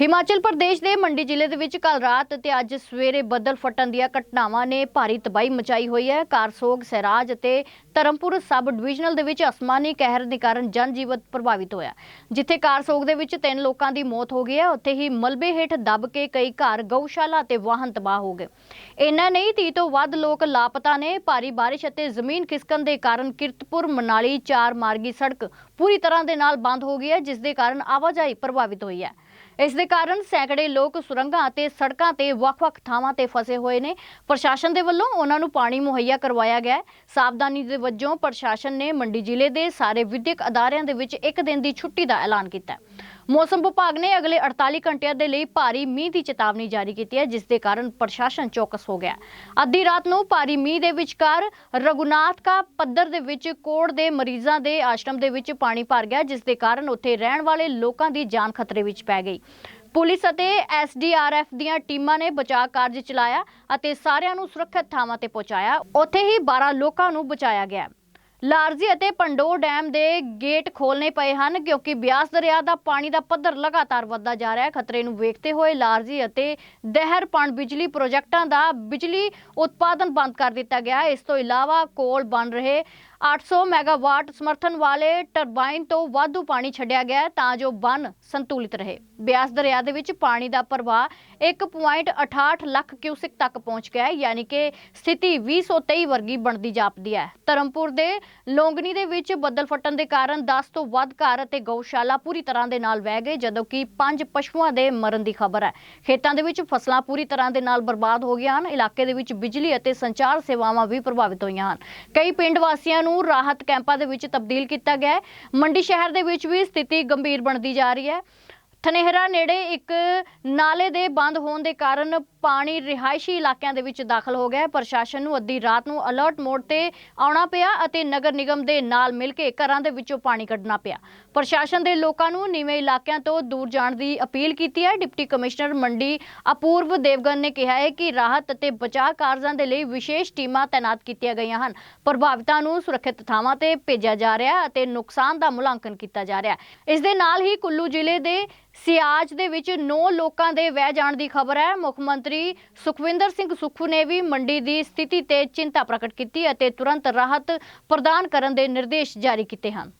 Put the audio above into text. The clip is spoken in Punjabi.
ਹਿਮਾਚਲ ਪ੍ਰਦੇਸ਼ ਦੇ ਮੰਡੀ ਜ਼ਿਲ੍ਹੇ ਦੇ ਵਿੱਚ ਕੱਲ ਰਾਤ ਅਤੇ ਅੱਜ ਸਵੇਰੇ ਬੱਦਲ ਫਟਣ ਦੀਆਂ ਘਟਨਾਵਾਂ ਨੇ ਭਾਰੀ ਤਬਾਹੀ ਮਚਾਈ ਹੋਈ ਹੈ। ਕਾਰਸੋਗ, ਸਹਿਰਾਜ ਅਤੇ ਧਰਮਪੁਰ ਸਬ ਡਿਵੀਜ਼ਨਲ ਦੇ ਵਿੱਚ ਅਸਮਾਨੀ ਕਹਿਰ ਦੇ ਕਾਰਨ ਜਨਜੀਵਨ ਪ੍ਰਭਾਵਿਤ ਹੋਇਆ। ਜਿੱਥੇ ਕਾਰਸੋਗ ਦੇ ਵਿੱਚ ਤਿੰਨ ਲੋਕਾਂ ਦੀ ਮੌਤ ਹੋ ਗਈ ਹੈ, ਉੱਥੇ ਹੀ ਮਲਬੇ ਹੇਠ ਦੱਬ ਕੇ ਕਈ ਘਰ, ਗਊਸ਼ਾਲਾ ਅਤੇ ਵਾਹਨ ਤਬਾਹ ਹੋ ਗਏ। ਇੰਨਾ ਨਹੀਂ 30 ਤੋਂ ਵੱਧ ਲੋਕ ਲਾਪਤਾ ਨੇ। ਭਾਰੀ ਬਾਰਿਸ਼ ਅਤੇ ਜ਼ਮੀਨ ਖਿਸਕਣ ਦੇ ਕਾਰਨ ਕਿਰਤਪੁਰ, ਮਨਾਲੀ ਚਾਰ ਮਾਰਗੀ ਸੜਕ ਪੂਰੀ ਤਰ੍ਹਾਂ ਦੇ ਨਾਲ ਬੰਦ ਹੋ ਗਈ ਹੈ, ਜਿਸ ਦੇ ਕਾਰਨ ਆਵਾਜਾਈ ਪ੍ਰਭਾਵਿਤ ਹੋਈ ਹੈ। ਇਸ ਦੇ ਕਾਰਨ ਸੈਂਕੜੇ ਲੋਕ ਸੁਰੰਗਾਂ ਅਤੇ ਸੜਕਾਂ ਤੇ ਵੱਖ-ਵੱਖ ਥਾਵਾਂ ਤੇ ਫਸੇ ਹੋਏ ਨੇ। ਪ੍ਰਸ਼ਾਸਨ ਦੇ ਵੱਲੋਂ ਉਹਨਾਂ ਨੂੰ ਪਾਣੀ ਮੁਹੱਈਆ ਕਰਵਾਇਆ ਗਿਆ ਹੈ। ਸਾਵਧਾਨੀ ਦੇ ਵਜੋਂ ਪ੍ਰਸ਼ਾਸਨ ਨੇ ਮੰਡੀ ਜ਼ਿਲ੍ਹੇ ਦੇ ਸਾਰੇ ਵਿਦਿਅਕ ਅਦਾਰਿਆਂ ਦੇ ਵਿੱਚ ਇੱਕ ਦਿਨ ਦੀ ਛੁੱਟੀ ਦਾ ਐਲਾਨ ਕੀਤਾ ਹੈ। ਮੌਸਮ ਵਿਭਾਗ ਨੇ ਅਗਲੇ 48 ਘੰਟਿਆਂ ਦੇ ਲਈ ਭਾਰੀ ਮੀਂਹ ਦੀ ਚੇਤਾਵਨੀ ਜਾਰੀ ਕੀਤੀ ਹੈ, ਜਿਸ ਦੇ ਕਾਰਨ ਪ੍ਰਸ਼ਾਸਨ ਚੌਕਸ ਹੋ ਗਿਆ ਅੱਧੀ ਰਾਤ ਨੂੰ ਭਾਰੀ ਮੀਂਹ ਦੇ ਵਿਚਕਾਰ ਰਘੁਨਾਥ ਕਾ ਪੱਧਰ ਦੇ ਵਿੱਚ ਕੋੜ ਦੇ ਮਰੀਜ਼ਾਂ ਦੇ ਆਸ਼ਰਮ ਦੇ ਵਿੱਚ ਪਾਣੀ ਭਰ ਗਿਆ, ਜਿਸ ਦੇ ਕਾਰਨ ਉੱਥੇ ਰਹਿਣ ਵਾਲੇ ਲੋਕਾਂ ਦੀ ਜਾਨ ਖਤਰੇ ਵਿੱਚ ਪੈ ਗਈ। ਪੁਲਿਸ ਅਤੇ ਐਸਡੀਆਰਐਫ ਦੀਆਂ ਟੀਮਾਂ ਨੇ ਬਚਾਅ ਕਾਰਜ ਚਲਾਇਆ ਅਤੇ ਸਾਰਿਆਂ ਨੂੰ ਸੁਰੱਖਿਅਤ ਥਾਵਾਂ ਤੇ ਪਹੁੰਚਾਇਆ। ਉੱਥੇ ਹੀ 12 ਲੋਕਾਂ ਨੂੰ ਬਚਾਇਆ ਗਿਆ ਲਾਰਜੀ ਅਤੇ ਪੰਡੋ ਡੈਮ ਦੇ ਗੇਟ ਖੋਲਣੇ ਪਏ ਹਨ, ਕਿਉਂਕਿ ਬਿਆਸ ਦਰਿਆ ਦਾ ਪਾਣੀ ਦਾ ਪੱਧਰ ਲਗਾਤਾਰ ਵੱਧਦਾ ਜਾ ਰਿਹਾ ਹੈ। ਖਤਰੇ ਨੂੰ ਵੇਖਦੇ ਹੋਏ ਲਾਰਜੀ ਅਤੇ ਦਹਿਰ ਪਣ ਬਿਜਲੀ ਪ੍ਰੋਜੈਕਟਾਂ ਦਾ ਬਿਜਲੀ ਉਤਪਾਦਨ ਬੰਦ ਕਰ ਦਿੱਤਾ ਗਿਆ ਹੈ। ਇਸ ਤੋਂ ਇਲਾਵਾ ਕੋਲ ਬਣ ਰਹੇ 800 ਮੈਗਾਵਾਟ ਸਮਰਥਨ ਵਾਲੇ ਟਰਬਾਈਨ ਤੋਂ ਵਾਧੂ ਪਾਣੀ ਛੱਡਿਆ ਗਿਆ ਤਾਂ ਜੋ ਬੰਨ ਸੰਤੁਲਿਤ ਰਹੇ। ਬਿਆਸ ਦਰਿਆ ਦੇ ਵਿੱਚ ਪਾਣੀ ਦਾ ਪ੍ਰਵਾਹ 1.68 ਲੱਖ ਕਿਊਸਿਕ ਤੱਕ ਪਹੁੰਚ ਗਿਆ ਹੈ, ਯਾਨੀ ਕਿ ਸਥਿਤੀ 2023 ਵਰਗੀ ਬਣਦੀ ਜਾਪਦੀ ਹੈ। ਧਰਮਪੁਰ ਦੇ ਲੋਂਗਣੀ ਦੇ ਵਿੱਚ ਬੱਦਲ ਫਟਣ ਦੇ ਕਾਰਨ 10 ਤੋਂ ਵੱਧ ਘਰ ਅਤੇ ਗਊਸ਼ਾਲਾ ਪੂਰੀ ਤਰ੍ਹਾਂ ਦੇ ਨਾਲ ਵਹਿ ਗਏ, ਜਦੋਂ ਕਿ ਪੰਜ ਪਸ਼ੂਆਂ ਦੇ ਮਰਨ ਦੀ ਖਬਰ ਹੈ। ਖੇਤਾਂ ਦੇ ਵਿੱਚ ਫਸਲਾਂ ਪੂਰੀ ਤਰ੍ਹਾਂ ਦੇ ਨਾਲ ਬਰਬਾਦ ਹੋ ਗਈਆਂ ਹਨ, ਇਲਾਕੇ ਦੇ ਵਿੱਚ ਬਿਜਲੀ ਅਤੇ ਸੰਚਾਰ ਸੇਵਾਵਾਂ ਵੀ ਪ੍ਰਭਾਵਿਤ ਹੋਈਆਂ ਹਨ। ਕਈ ਪਿੰਡ ਵਾਸੀਆਂ ਨੂੰ ਰਾਹਤ ਕੈਂਪਾਂ ਦੇ ਵਿੱਚ ਤਬਦੀਲ ਕੀਤਾ ਗਿਆ ਹੈ। ਮੰਡੀ ਸ਼ਹਿਰ ਦੇ ਵਿੱਚ ਵੀ ਸਥਿਤੀ ਗੰਭੀਰ ਬਣਦੀ ਜਾ ਰਹੀ ਹੈ। ਥਨੇਹਰਾ ਨੇੜੇ ਇੱਕ ਨਾਲੇ ਦੇ ਬੰਦ ਹੋਣ ਦੇ ਕਾਰਨ ਪਾਣੀ ਰਿਹਾਇਸ਼ੀ ਇਲਾਕਿਆਂ ਦੇ ਵਿੱਚ ਦਾਖਲ ਹੋ ਗਿਆ ਹੈ। ਪ੍ਰਸ਼ਾਸਨ ਨੂੰ ਅੱਧੀ ਰਾਤ ਨੂੰ ਅਲਰਟ ਮੋਡ ਤੇ ਆਉਣਾ ਪਿਆ ਅਤੇ ਨਗਰ ਨਿਗਮ ਦੇ ਨਾਲ ਮਿਲ ਕੇ ਘਰਾਂ ਦੇ ਵਿੱਚੋਂ ਪਾਣੀ ਕੱਢਣਾ ਪਿਆ। ਪ੍ਰਸ਼ਾਸਨ ਦੇ ਲੋਕਾਂ ਨੂੰ ਨੀਵੇਂ ਇਲਾਕਿਆਂ ਤੋਂ ਦੂਰ ਜਾਣ ਦੀ ਅਪੀਲ ਕੀਤੀ ਹੈ। ਡਿਪਟੀ ਕਮਿਸ਼ਨਰ ਮੰਡੀ ਅਪੂਰਵ ਦੇਵਗਨ ਨੇ ਕਿਹਾ ਹੈ ਕਿ ਰਾਹਤ ਅਤੇ ਬਚਾਅ ਕਾਰਜਾਂ ਦੇ ਲਈ ਵਿਸ਼ੇਸ਼ ਟੀਮਾਂ ਤਾਇਨਾਤ ਕੀਤੀਆਂ ਗਈਆਂ ਹਨ। ਪ੍ਰਭਾਵਿਤਾਂ ਨੂੰ ਸੁਰੱਖਿਅਤ ਥਾਵਾਂ ਤੇ ਭੇਜਿਆ ਜਾ ਰਿਹਾ ਹੈ ਅਤੇ ਨੁਕਸਾਨ ਦਾ ਮੁਲਾਂਕਣ ਕੀਤਾ ਜਾ ਰਿਹਾ ਹੈ। ਇਸ ਦੇ ਨਾਲ ਹੀ ਕੁੱਲੂ ਜ਼ਿਲ੍ਹੇ ਦੇ ਸਿਆਜ ਦੇ ਵਿੱਚ 9 ਲੋਕਾਂ ਦੇ ਵਹਿ ਜਾਣ ਦੀ ਖਬਰ ਹੈ। ਮੁੱਖ ਮੰਤਰੀ ਸੁਖਵਿੰਦਰ ਸਿੰਘ ਸੁੱਖੂ ਨੇ ਵੀ ਮੰਡੀ ਦੀ ਸਥਿਤੀ ਤੇ ਚਿੰਤਾ ਪ੍ਰਗਟ ਕੀਤੀ ਅਤੇ ਤੁਰੰਤ ਰਾਹਤ ਪ੍ਰਦਾਨ ਕਰਨ ਦੇ ਨਿਰਦੇਸ਼ ਜਾਰੀ ਕੀਤੇ ਹਨ।